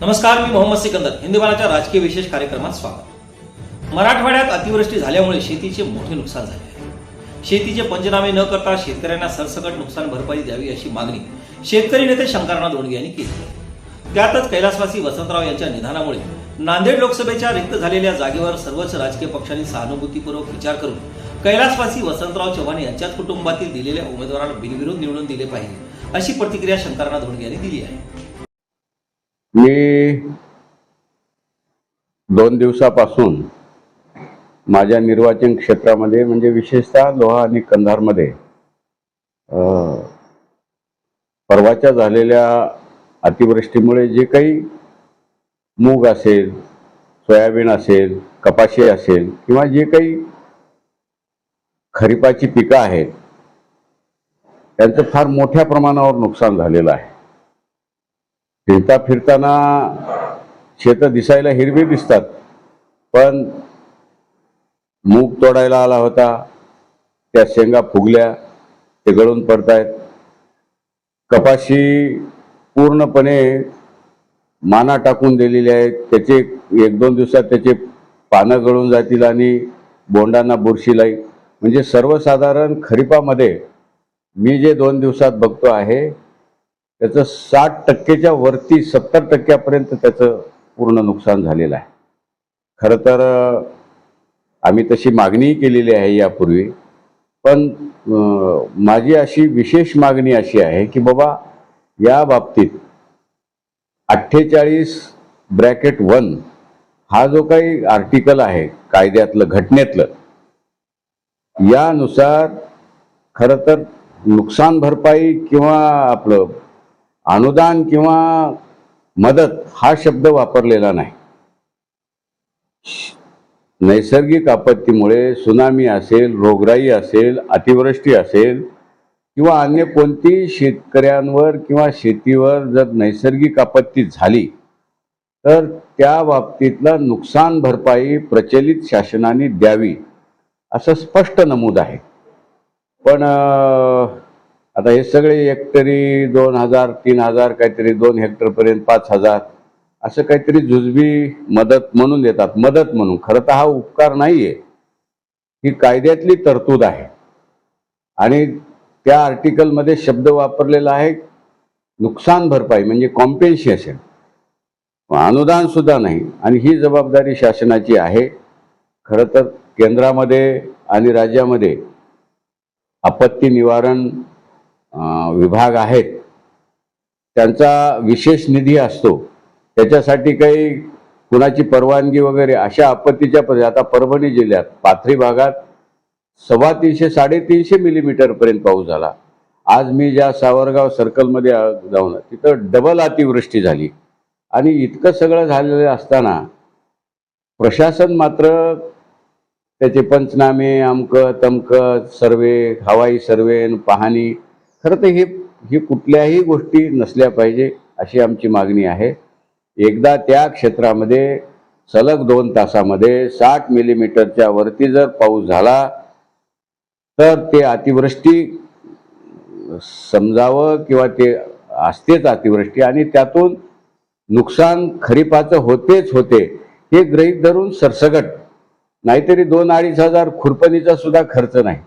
नमस्कार मी मोहम्मद सिकंदर. हिंदीवालाच्या राजकीय विशेष कार्यक्रमात स्वागत. मराठवाड्यात अतिवृष्टी झाल्यामुळे शेतीचे मोठे नुकसान झाले आहे. शेतीचे पंचनामे न करता शेतकऱ्यांना सरसकट नुकसान भरपाई द्यावी अशी मागणी शेतकरी नेते शंकरनाथ दोंडगे यांनी केली त्यातच कैलासवासी वसंतराव यांच्या निधनामुळे नांदेड लोकसभेच्या रिक्त झालेल्या जागेवर सर्वच राजकीय पक्षांनी सहानुभूतीपूर्वक विचार करून कैलासवासी वसंतराव चव्हाण यांच्याच कुटुंबातील दिलेल्या उमेदवाराला बिनविरोध निवडून दिले पाहिजे अशी प्रतिक्रिया शंकरनाथ दोंडगे यांनी दिली आहे. मी दोन दिवसापासून माझ्या निर्वाचन क्षेत्रामध्ये म्हणजे विशेषतः लोहा आणि कंधारमध्ये परवाच्या झालेल्या अतिवृष्टीमुळे जे काही मूग असेल सोयाबीन असेल कपाशी असेल किंवा जे काही खरीपाची पिकं आहेत त्यांचं फार मोठ्या प्रमाणावर नुकसान झालेलं आहे. फिरता फिरताना शेतं दिसायला हिरवी दिसतात. पण मूग तोडायला आला होता. त्या शेंगा फुगल्या ते गळून पडतायत. कपाशी पूर्णपणे माना टाकून दिलेली आहे त्याचे एक दोन दिवसात त्याचे पानं गळून जातील आणि बोंडांना बुरशी लाईल. म्हणजे सर्वसाधारण खरीपामध्ये मी जे दोन दिवसात बघतो आहे त्याचं साठ टक्केच्या वरती सत्तर टक्क्यापर्यंत त्याचं पूर्ण नुकसान झालेलं आहे. खरं तर आम्ही तशी मागणीही केलेली आहे यापूर्वी पण माझी अशी विशेष मागणी अशी आहे की बाबा या बाबतीत अठ्ठेचाळीस ब्रॅकेट वन हा जो काही आर्टिकल आहे कायद्यातलं घटनेतलं यानुसार खरं तर नुकसान भरपाई किंवा आपलं अनुदान किंवा मदत हा शब्द वापरलेला नाही. नैसर्गिक आपत्तीमुळे सुनामी असेल रोगराई असेल अतिवृष्टी असेल किंवा अन्य कोणती शेतकऱ्यांवर किंवा शेतीवर जर नैसर्गिक आपत्ती झाली तर त्या बाबतीतला नुकसान भरपाई प्रचलित शासनाने द्यावी असं स्पष्ट नमूद आहे. पण आता हे सगळे हेक्टरी दोन हजार तीन हजार काहीतरी दोन हेक्टरपर्यंत पाच हजार असं काहीतरी जुजबी मदत म्हणून देतात. मदत म्हणून. खरं तर हा उपकार नाही आहे ही कायद्यातली तरतूद आहे. आणि त्या आर्टिकलमध्ये शब्द वापरलेला आहे नुकसान भरपाई म्हणजे कॉम्पेन्सेशन. अनुदान सुद्धा नाही. आणि ही जबाबदारी शासनाची आहे. खरं तर केंद्रामध्ये आणि राज्यामध्ये आपत्ती निवारण विभाग आहेत. त्यांचा विशेष निधी असतो. त्याच्यासाठी काही कुणाची परवानगी वगैरे अशा आपत्तीच्या परि- आता परभणी जिल्ह्यात पाथरी भागात सव्वा तीनशे साडेतीनशे मिलीमीटरपर्यंत पाऊस झाला. आज मी ज्या सावरगाव सर्कलमध्ये जाऊन तिथं डबल अतिवृष्टी झाली. आणि इतकं सगळं झालेलं असताना प्रशासन मात्र त्याचे पंचनामे अमकं तमकं सर्वे हवाई सर्वे पाहणी खरं तर हे ही कुठल्याही गोष्टी नसल्या पाहिजे अशी आमची मागणी आहे. एकदा त्या क्षेत्रामध्ये सलग दोन तासामध्ये साठ मिलीमीटरच्या वरती जर पाऊस झाला तर ते अतिवृष्टी समजावं किंवा ते असतेच अतिवृष्टी आणि त्यातून नुकसान खरीपाचं होतेच होते हे गृहीत धरून सरसगट नाहीतरी दोन अडीच हजार खुरपणीचा सुद्धा खर्च नाही.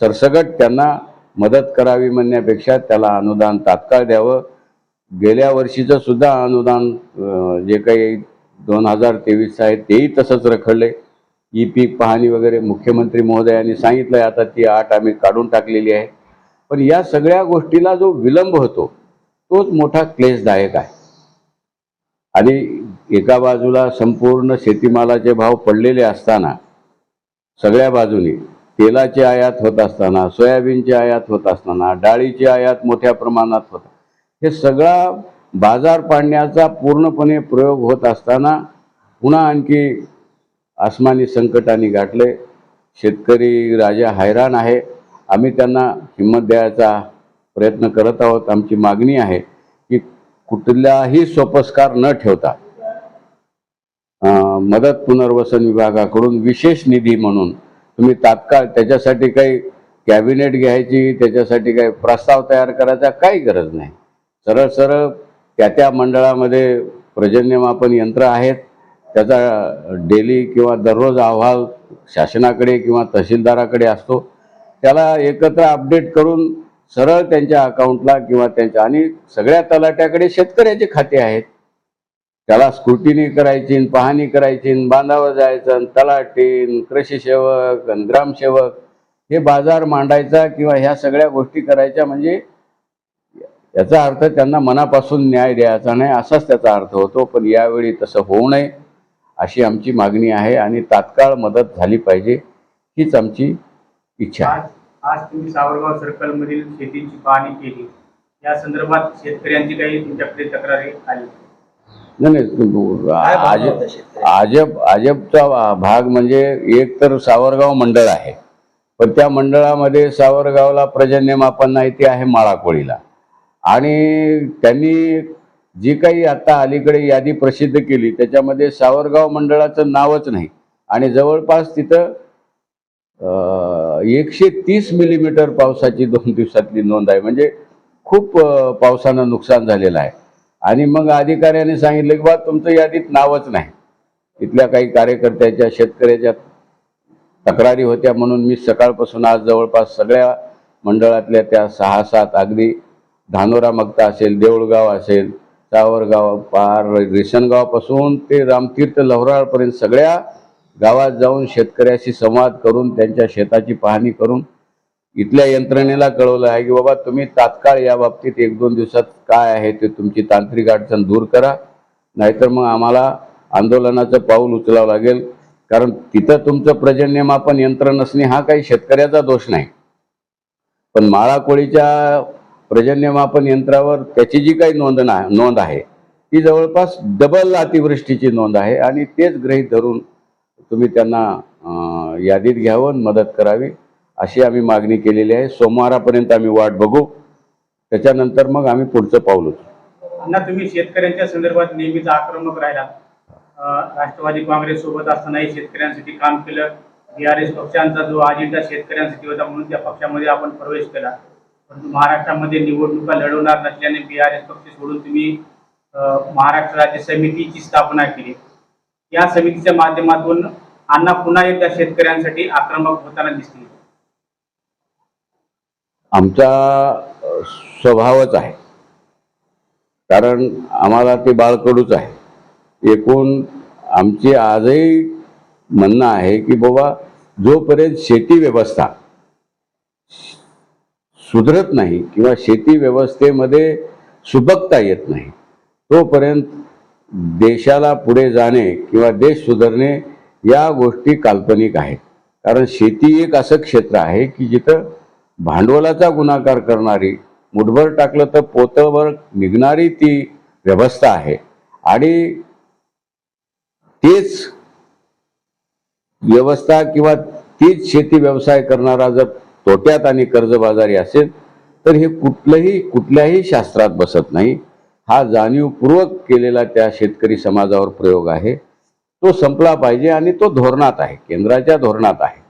सरसगट त्यांना मदत करावी म्हणण्यापेक्षा त्याला अनुदान तात्काळ द्यावं. गेल्या वर्षीचं सुद्धा अनुदान जे काही दोन हजार तेवीस आहे तेही तसंच रखडले ई पीक पाहणी वगैरे मुख्यमंत्री महोदयांनी सांगितलंय. आता ती आठ आम्ही काढून टाकलेली आहे. पण या सगळ्या गोष्टीला जो विलंब होतो तोच मोठा क्लेशदायक आहे. आणि एका बाजूला संपूर्ण शेतीमालाचे भाव पडलेले असताना सगळ्या बाजूनी तेलाची आयात होत असताना सोयाबीनची आयात होत असताना डाळीची आयात मोठ्या प्रमाणात होता हे सगळा बाजार पाडण्याचा पूर्णपणे प्रयोग होत असताना पुन्हा आणखी आसमानी संकटाने गाठले. शेतकरी राजा हैराण आहे. आम्ही त्यांना हिंमत द्यायचा प्रयत्न करत आहोत. आमची मागणी आहे की कुठलाही सोपस्कार न ठेवता मदत पुनर्वसन विभागाकडून विशेष निधी म्हणून तुम्ही तात्काळ त्याच्यासाठी काही कॅबिनेट घ्यायची त्याच्यासाठी काही प्रस्ताव तयार करायचा काही गरज नाही. सरळ सरळ त्या त्या मंडळामध्ये पर्जन्यमापन यंत्र आहेत. त्याचा डेली किंवा दररोज अहवाल शासनाकडे किंवा तहसीलदाराकडे असतो. त्याला एकत्र अपडेट करून सरळ त्यांच्या अकाउंटला किंवा त्यांच्या आणि सगळ्या तलाट्याकडे शेतकऱ्याचे खाते आहेत. त्याला स्क्रुटिनी करायची पाहणी करायची बांधावर जायचं तलाटीन कृषी सेवक ग्रामसेवक हे बाजार मांडायचा किंवा ह्या सगळ्या गोष्टी करायच्या म्हणजे याचा अर्थ त्यांना मनापासून न्याय द्यायचा नाही असाच त्याचा अर्थ होतो. पण यावेळी तसं होऊ नये अशी आमची मागणी आहे आणि तात्काळ मदत झाली पाहिजे हीच आमची इच्छा आहे. आज आज तुम्ही सावरगाव सर्कल मधील शेतीची पाहणी केली. या संदर्भात शेतकऱ्यांची काही तुमच्याकडे तक्रारी आली. नाही? आजब आजबचा भाग म्हणजे एक तर सावरगाव मंडळ आहे. पण त्या मंडळामध्ये सावरगावला पर्जन्यमापन नाही ते आहे माळाकोळीला. आणि त्यांनी जी काही आता अलीकडे यादी प्रसिद्ध केली त्याच्यामध्ये सावरगाव मंडळाचं नावच नाही. आणि जवळपास तिथं एकशे तीस मिलीमीटर पावसाची दोन दिवसातली नोंद आहे. म्हणजे खूप पावसानं नुकसान झालेलं आहे. आणि मग अधिकाऱ्याने सांगितलं की बा तुमचं यादीत नावच नाही. इथल्या काही कार्यकर्त्याच्या शेतकऱ्याच्या तक्रारी होत्या म्हणून मी सकाळपासून आज जवळपास सगळ्या मंडळातल्या त्या सहा सात अगदी धानोरा मगता असेल देऊळगाव असेल सावरगाव पार रेशनगावपासून ते रामतीर्थ लवराळपर्यंत सगळ्या गावात जाऊन शेतकऱ्याशी संवाद करून त्यांच्या शेताची पाहणी करून इथल्या यंत्रणेला कळवलं आहे की बाबा तुम्ही तात्काळ या बाबतीत एक दोन दिवसात काय आहे ते तुमची तांत्रिक अडचण दूर करा. नाहीतर मग आम्हाला आंदोलनाचं पाऊल उचलावं लागेल. कारण तिथं तुमचं पर्जन्यमापन यंत्र नसणे हा काही शेतकऱ्याचा दोष नाही. पण माळाकोळीच्या पर्जन्यमापन यंत्रावर त्याची जी काही नोंद ना नोंद आहे ती जवळपास डबल अतिवृष्टीची नोंद आहे आणि तेच गृहीत धरून तुम्ही त्यांना यादीत घ्यावं मदत करावी. अशी आम्ही मागणी केलेली आहे. सोमवारापर्यंत आम्ही वाट बघू. त्याच्यानंतर मग आम्ही पुढचं पाऊल उचलू. अण्णा तुम्ही शेतकऱ्यांच्या संदर्भात नेहमीच आक्रमक राहिला. राष्ट्रवादी काँग्रेस सोबत असतानाही शेतकऱ्यांसाठी काम केलं. बीआरएस पक्षांचा जो अजेंडा शेतकऱ्यांसाठी होता म्हणून त्या पक्षामध्ये आपण प्रवेश केला. परंतु महाराष्ट्रामध्ये निवडणुका लढवणार नसल्याने बीआरएस पक्ष सोडून तुम्ही महाराष्ट्र राज्य समितीची स्थापना केली. या समितीच्या माध्यमातून अण्णा पुन्हा एकदा शेतकऱ्यांसाठी आक्रमक होताना दिसतील. आमचा स्वभावच आहे. कारण आम्हाला ते बाळकडूच आहे. एकूण आमची आजही म्हणणं आहे की बाबा जोपर्यंत शेती व्यवस्था सुधरत नाही किंवा शेती व्यवस्थेमध्ये सुबकता येत नाही तोपर्यंत देशाला पुढे जाणे किंवा देश सुधारणे या गोष्टी काल्पनिक आहेत. कारण शेती एक असं क्षेत्र आहे की जिथं भांडवलाचा गुणाकार करणारी मुठभर टाकलं तर पोतभर निघणारी ती व्यवस्था आहे. आणि तीच व्यवस्था किंवा तीच शेती व्यवसाय करणारा जर तोट्यात आणि कर्जबाजारी असेल तर हे कुठलंही कुठल्याही शास्त्रात बसत नाही. हा जाणीवपूर्वक केलेला त्या शेतकरी समाजावर प्रयोग आहे. तो संपला पाहिजे आणि तो धोरणात आहे केंद्राच्या धोरणात आहे.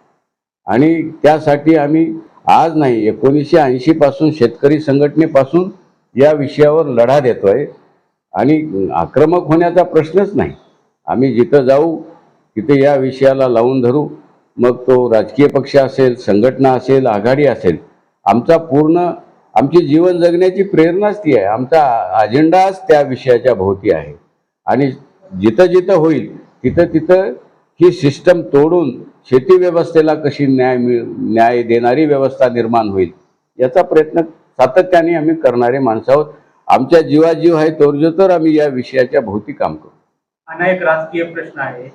आणि त्यासाठी आम्ही आज नाही एकोणीसशे ऐंशी पासून शेतकरी संघटनेपासून या विषयावर लढा देतोय. आणि आक्रमक होण्याचा प्रश्नच नाही. आम्ही जिथं जाऊ तिथे या विषयाला लावून धरू. मग तो राजकीय पक्ष असेल संघटना असेल आघाडी असेल आमचा पूर्ण आमची जीवन जगण्याची प्रेरणाच ती आहे. आमचा अजेंडाच त्या विषयाच्या भोवती आहे. आणि जिथं जिथं होईल तिथं तिथं ही सिस्टम तोडून शेती व्यवस्थेला कशी न्याय मिळ न्याय देणारी व्यवस्था निर्माण होईल याचा प्रयत्न सातत्याने आम्ही करणारे माणसं आहोत. आमच्या जीवाजीव आहे तोरजो तर आम्ही या विषयाच्या भोवती काम करू. हा एक राजकीय प्रश्न आहे.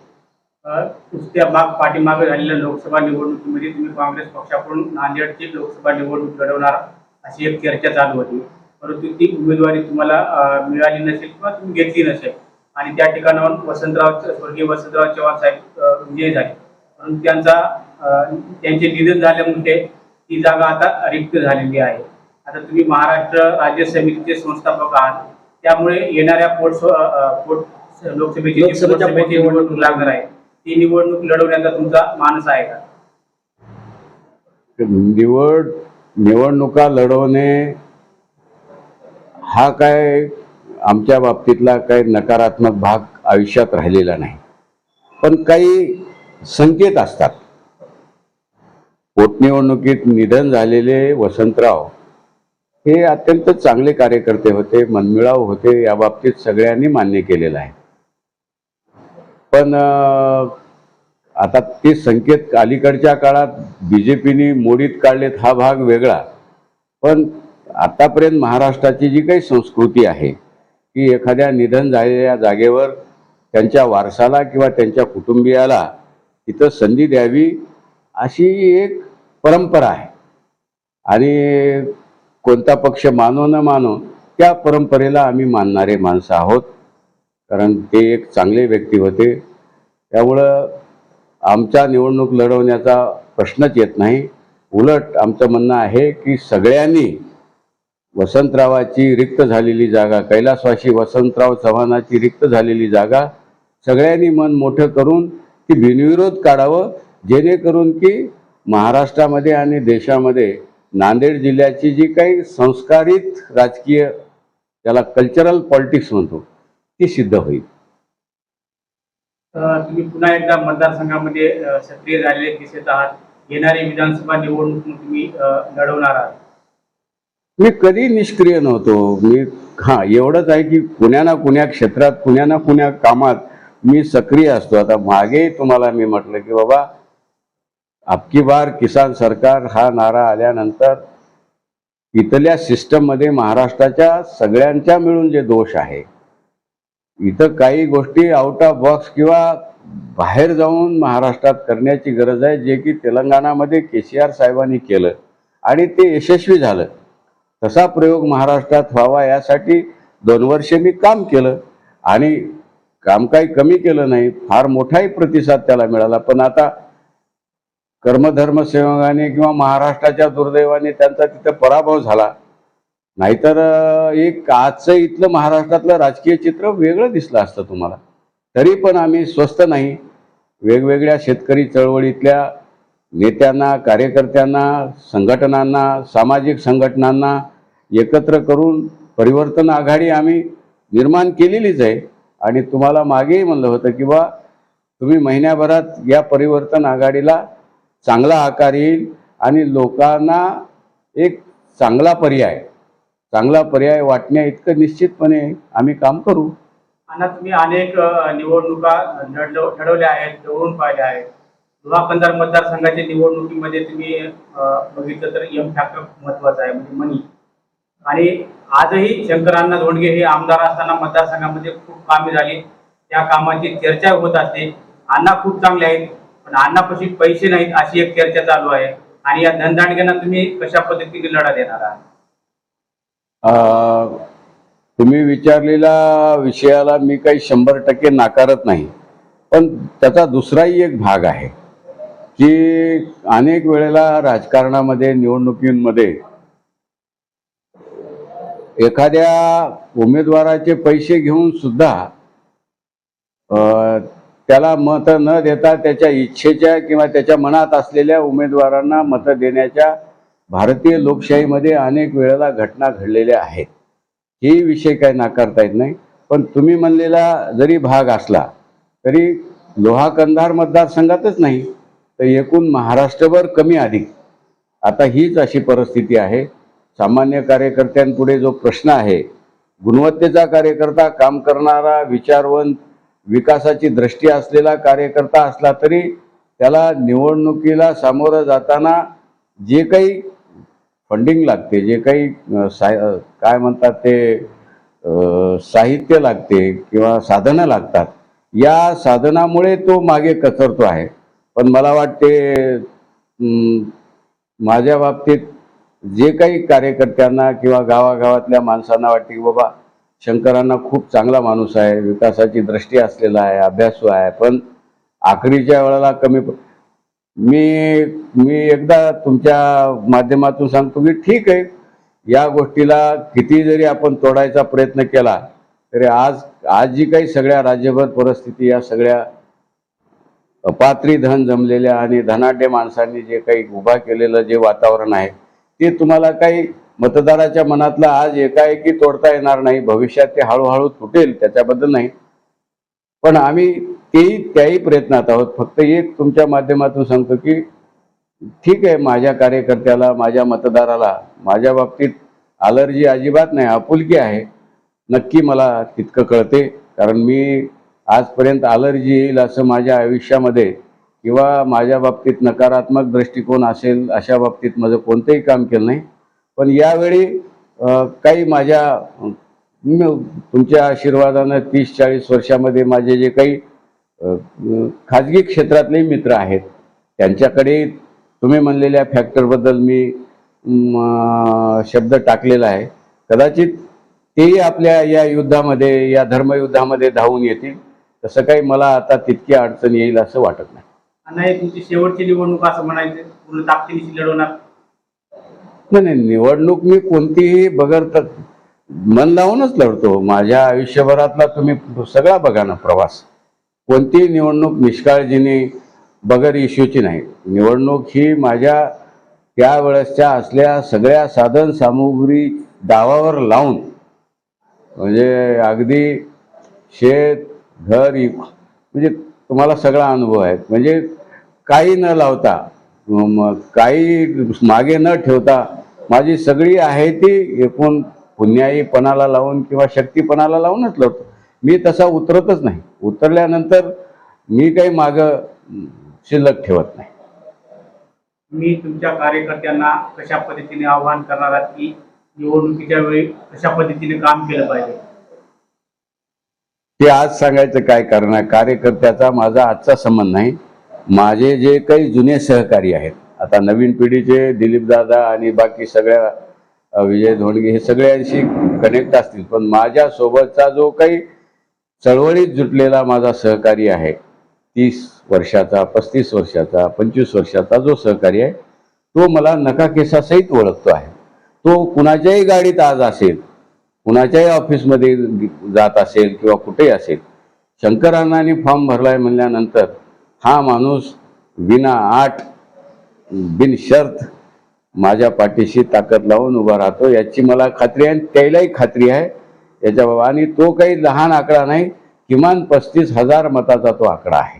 नुसत्या माग पाठीमागे झालेल्या लोकसभा निवडणुकीमध्ये तुम्ही काँग्रेस पक्षाकडून नांदेडची लोकसभा निवडणूक लढवणार अशी एक चर्चा चालू होती. परंतु ती उमेदवारी तुम्हाला मिळाली नसेल किंवा तुम्ही घेतली नसेल. आणि त्या ठिकाणाहून वसंतराव स्वर्गीय वसंतराव चव्हाण साहेब विजयी झाले. त्यांचा त्यांचे निधन झाल्यामुळे ती जागा आता रिक्त झालेली आहे. आता तुम्ही महाराष्ट्र राज्य समितीचे संस्थापक आहात. त्यामुळे येणाऱ्या पोट पोट लोकसभेची निवडणूक लागणार आहे ती निवडणूक लढवण्याचा तुमचा मानस आहे का? निवड निवडणुका लढवणे हा काय आमच्या बाबतीतला काही नकारात्मक भाग आयुष्यात राहिलेला नाही. पण काही संकेत असतात. पोटनिवडणुकीत निधन झालेले वसंतराव हे अत्यंत चांगले कार्यकर्ते होते मनमिळाव होते या बाबतीत सगळ्यांनी मान्य केलेलं आहे. पण आता ते संकेत अलीकडच्या काळात बी जे पीने मोडीत काढलेत हा भाग वेगळा. पण आतापर्यंत महाराष्ट्राची जी काही संस्कृती आहे की एखाद्या निधन झालेल्या जागेवर त्यांच्या वारसाला किंवा त्यांच्या कुटुंबियाला तिथं संधी द्यावी अशी एक परंपरा आहे. आणि कोणता पक्ष मानो न मानो त्या परंपरेला आम्ही मानणारे माणसं आहोत. कारण ते एक चांगले व्यक्ती होते. त्यामुळं आमचा निवडणूक लढवण्याचा प्रश्नच येत नाही. उलट आमचं म्हणणं आहे की सगळ्यांनी वसंतरावाची रिक्त झालेली जागा कैलासवाशी वसंतराव चव्हाणाची रिक्त झालेली जागा सगळ्यांनी मन मोठं करून ती बिनविरोध काढावं जेणेकरून की महाराष्ट्रामध्ये आणि देशामध्ये नांदेड जिल्ह्याची जी काही संस्कारित राजकीय त्याला कल्चरल पॉलिटिक्स म्हणतो ती सिद्ध होईल. तुम्ही पुन्हा एकदा मतदारसंघामध्ये सक्रिय झालेले दिसत आहात. येणारी विधानसभा निवडणूक तुम्ही लढवणार आहात. मी कधी निष्क्रिय नव्हतो. मी हां एवढंच आहे की कुण्या ना कुण्या क्षेत्रात कुण्या ना कुण्या कामात मी सक्रिय असतो. आता मागे तुम्हाला मी म्हटलं की बाबा आपकी बार किसान सरकार हा नारा आल्यानंतर इथल्या सिस्टममध्ये महाराष्ट्राच्या सगळ्यांच्या मिळून जे दोष आहे इथं काही गोष्टी आउट ऑफ बॉक्स किंवा बाहेर जाऊन महाराष्ट्रात करण्याची गरज आहे जे की तेलंगणामध्ये के सी आर साहेबांनी केलं आणि ते यशस्वी झालं. तसा प्रयोग महाराष्ट्रात व्हावा यासाठी दोन वर्षे मी काम केलं आणि काम काही कमी केलं नाही फार मोठाही प्रतिसाद त्याला मिळाला. पण आता कर्मधर्म सेवकाने किंवा महाराष्ट्राच्या दुर्दैवाने त्यांचा तिथं पराभव झाला. नाहीतर एक आजचं इथलं महाराष्ट्रातलं राजकीय चित्र वेगळं दिसलं असतं तुम्हाला. तरी पण आम्ही स्वस्त नाही. वेगवेगळ्या शेतकरी चळवळीतल्या नेत्यांना कार्यकर्त्यांना संघटनांना सामाजिक संघटनांना एकत्र करून परिवर्तन आघाडी आम्ही निर्माण केलेलीच आहे. आणि तुम्हाला मागेही म्हणलं होतं की बा तुम्ही महिन्याभरात या परिवर्तन आघाडीला चांगला आकार येईल आणि लोकांना एक चांगला पर्याय चांगला पर्याय वाटण्या इतकं निश्चितपणे आम्ही काम करू. आणि तुम्ही अनेक निवडणुका लढलो लढवल्या आहेत जवळून पाहिल्या आहेत. लोहा कंधार मतदारसंघाच्या निवडणुकीमध्ये तुम्ही बघितलं तर एम ठाकरे महत्त्वाचा आहे म्हणजे मनी. आणि आजही शंकरांना धोंडगे हे आमदार असताना मतदारसंघामध्ये खूप कामे झाली. त्या कामाची चर्चा होत असते. अण्णा खूप चांगले आहेत पण अण्णापाशी पैसे नाहीत अशी एक चर्चा चालू आहे. आणि या धनदांडग्यांना तुम्ही कशा पद्धतीने लढा देणार आहात? अं, तुम्ही विचारलेल्या विषयाला मी काही शंभर टक्के नाकारत नाही. पण त्याचा दुसराही एक भाग आहे की अनेक वेळेला राजकारणामध्ये निवडणुकींमध्ये एखाद्या उमेदवाराचे पैसे घेऊन सुद्धा त्याला मतं न देता त्याच्या इच्छेच्या किंवा त्याच्या मनात असलेल्या उमेदवारांना मतं देण्याच्या भारतीय लोकशाहीमध्ये अनेक वेळेला घटना घडलेल्या आहेत. हे विषय काही नाकारता येत नाही. पण तुम्ही म्हणलेला जरी भाग असला तरी लोहा कंधार मतदारसंघातच नाही तर एकूण महाराष्ट्रभर कमी अधिक. आता हीच अशी परिस्थिती आहे. सामान्य कार्यकर्त्यांपुढे जो प्रश्न आहे गुणवत्तेचा कार्यकर्ता काम करणारा विचारवंत विकासाची दृष्टी असलेला कार्यकर्ता असला तरी त्याला निवडणुकीला सामोरं जाताना जे काही फंडिंग लागते जे काही काय म्हणतात ते साहित्य लागते किंवा साधनं लागतात या साधनामुळे तो मागे कचरतो आहे. पण मला वाटते माझ्या बाबतीत जे काही कार्यकर्त्यांना किंवा गावागावातल्या माणसांना वाटते की बाबा शंकरांना खूप चांगला माणूस आहे विकासाची दृष्टी असलेला आहे अभ्यासू आहे पण आखरीच्या वेळेला कमी मी मी एकदा तुमच्या माध्यमातून सांगतो की ठीक आहे या गोष्टीला किती जरी आपण तोडायचा प्रयत्न केला तरी आज आज जी काही सगळ्या राज्यभर परिस्थिती या सगळ्या अपात्री धन जमलेल्या आणि धनाढ्य माणसांनी जे काही उभा केलेलं जे वातावरण आहे ते तुम्हाला काही मतदाराच्या मनातला आज एकाएकी तोडता येणार नाही भविष्यात ते हळूहळू तुटेल त्याच्याबद्दल नाही. पण आम्ही तेही त्याही प्रयत्नात आहोत. फक्त एक तुमच्या माध्यमातून सांगतो की ठीक आहे माझ्या कार्यकर्त्याला माझ्या मतदाराला माझ्या बाबतीत अलर्जी अजिबात नाही आपुलकी आहे. नक्की मला तितकं कळते. कारण मी आजपर्यंत अलर्जी येईल असं माझ्या आयुष्यामध्ये किंवा माझ्या बाबतीत नकारात्मक दृष्टिकोन असेल अशा बाबतीत माझं कोणतंही काम केलं नाही. पण यावेळी काही माझ्या तुमच्या आशीर्वादानं तीस चाळीस वर्षामध्ये माझे जे काही खाजगी क्षेत्रातले मित्र आहेत त्यांच्याकडे तुम्ही म्हणलेल्या फॅक्टरबद्दल मी शब्द टाकलेला आहे. कदाचित तेही आपल्या या युद्धामध्ये या धर्मयुद्धामध्ये धावून येतील. तसं काही मला आता तितकी अडचण येईल असं वाटत नाही. नाही तुमची शेवटची निवडणूक असं म्हणायचं पूर्ण ताकदीशी लढवणार. नाही नाही निवडणूक मी कोणतीही बगर तर मन लावूनच लढतो. माझ्या आयुष्यभरातला तुम्ही सगळा बघा ना प्रवास. कोणतीही निवडणूक निष्काळजीने बगर इश्यूची नाही. निवडणूक ही माझ्या त्यावेळेसच्या असल्या सगळ्या साधन सामुग्री दावावर लावून म्हणजे अगदी शेत घर म्हणजे तुम्हाला सगळा अनुभव आहे. म्हणजे काही न लावता मग काही मागे न ठेवता माझी सगळी आहे ती एकूण पुण्याईपणाला लावून किंवा शक्तीपणाला लावूनच लावतो. मी तसा उतरतच नाही. उतरल्यानंतर मी काही मागं शिल्लक ठेवत नाही. मी तुमच्या कार्यकर्त्यांना कशा पद्धतीने आवाहन करणार आहात की निवडणुकीच्या वेळी कशा पद्धतीने काम केलं पाहिजे? ते आज सांगायचं काय कारण आहे? कार्यकर्त्याचा माझा आजचा संबंध नाही. माझे जे काही जुने सहकारी आहेत आता नवीन पिढीचे दिलीप दादा आणि बाकी सगळ्या विजय धोंडगे हे सगळ्यांशी कनेक्ट असतील. पण माझ्यासोबतचा जो काही चळवळीत जुटलेला माझा सहकारी आहे तीस वर्षाचा पस्तीस वर्षाचा पंचवीस वर्षाचा जो सहकारी आहे तो मला नका केसासहित ओळखतो आहे. तो कुणाच्याही गाडीत आज असेल कुणाच्याही ऑफिसमध्ये जात असेल किंवा कुठेही असेल शंकर अण्णांनी फॉर्म भरलाय म्हणल्यानंतर हा माणूस विना आठ बिनशर्त माझ्या पाठीशी ताकद लावून उभा राहतो. याची मला खात्री आहे आणि त्यालाही खात्री आहे. याच्या बाबा आणि तो काही लहान आकडा नाही किमान पस्तीस हजार मताचा तो आकडा आहे.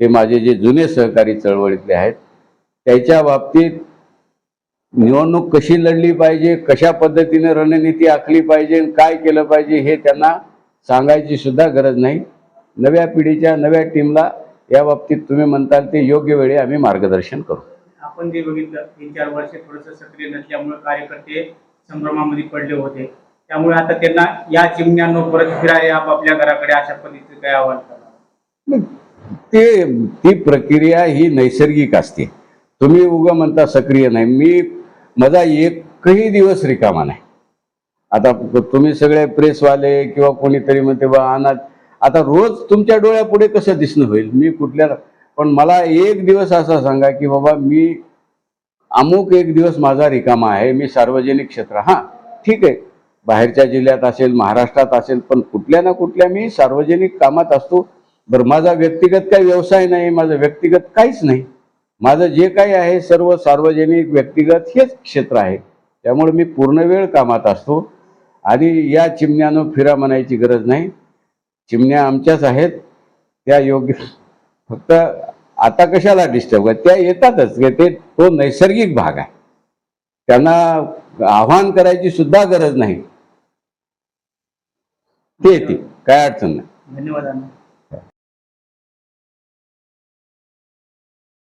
ते माझे जे जुने सहकारी चळवळीतले आहेत त्याच्या बाबतीत निवडणूक कशी लढली पाहिजे कशा पद्धतीने रणनीती आखली पाहिजे काय केलं पाहिजे हे त्यांना सांगायची सुद्धा गरज नाही. नव्या पिढीच्या नव्या टीमला या बाबतीत तुम्ही म्हणताल ते योग्य वेळी आम्ही मार्गदर्शन करू. आपण जे बघितलं तीन चार वर्ष थोडंसं सक्रिय नसल्यामुळे कार्यकर्ते संभ्रमामध्ये पडले होते. त्यामुळे आता त्यांना या चिमण्यांनो परत फिराय आपापल्या घराकडे अशा पद्धतीचे काय आव्हान ते ती प्रक्रिया ही नैसर्गिक असते. तुम्ही उगा म्हणता सक्रिय नाही. मी माझा एकही दिवस रिकामा नाही. आता तुम्ही सगळे प्रेसवाले किंवा कोणीतरी म्हणते बा अनाथ. आता रोज तुमच्या डोळ्यापुढे कसं दिसणं होईल? मी कुठल्या पण मला एक दिवस असा सांगा की बाबा मी अमुक एक दिवस माझा रिकामा आहे. मी सार्वजनिक क्षेत्र. हां ठीक आहे. बाहेरच्या जिल्ह्यात असेल महाराष्ट्रात असेल पण कुठल्या ना कुठल्या मी सार्वजनिक कामात असतो. बरं माझा व्यक्तिगत काही व्यवसाय नाही माझं व्यक्तिगत काहीच नाही. माझं जे काही आहे सर्व सार्वजनिक व्यक्तिगत हेच क्षेत्र आहे. त्यामुळे मी पूर्ण वेळ कामात असतो. आणि या चिमण्यानं फिरा म्हणायची गरज नाही. चिमण्या आमच्याच आहेत. त्या योग्य फक्त आता कशाला डिस्टर्ब त्या येतातच. ते तो नैसर्गिक भाग आहे. त्यांना आव्हान करायची सुद्धा गरज नाही. ते येते काय अडचण नाही. धन्यवाद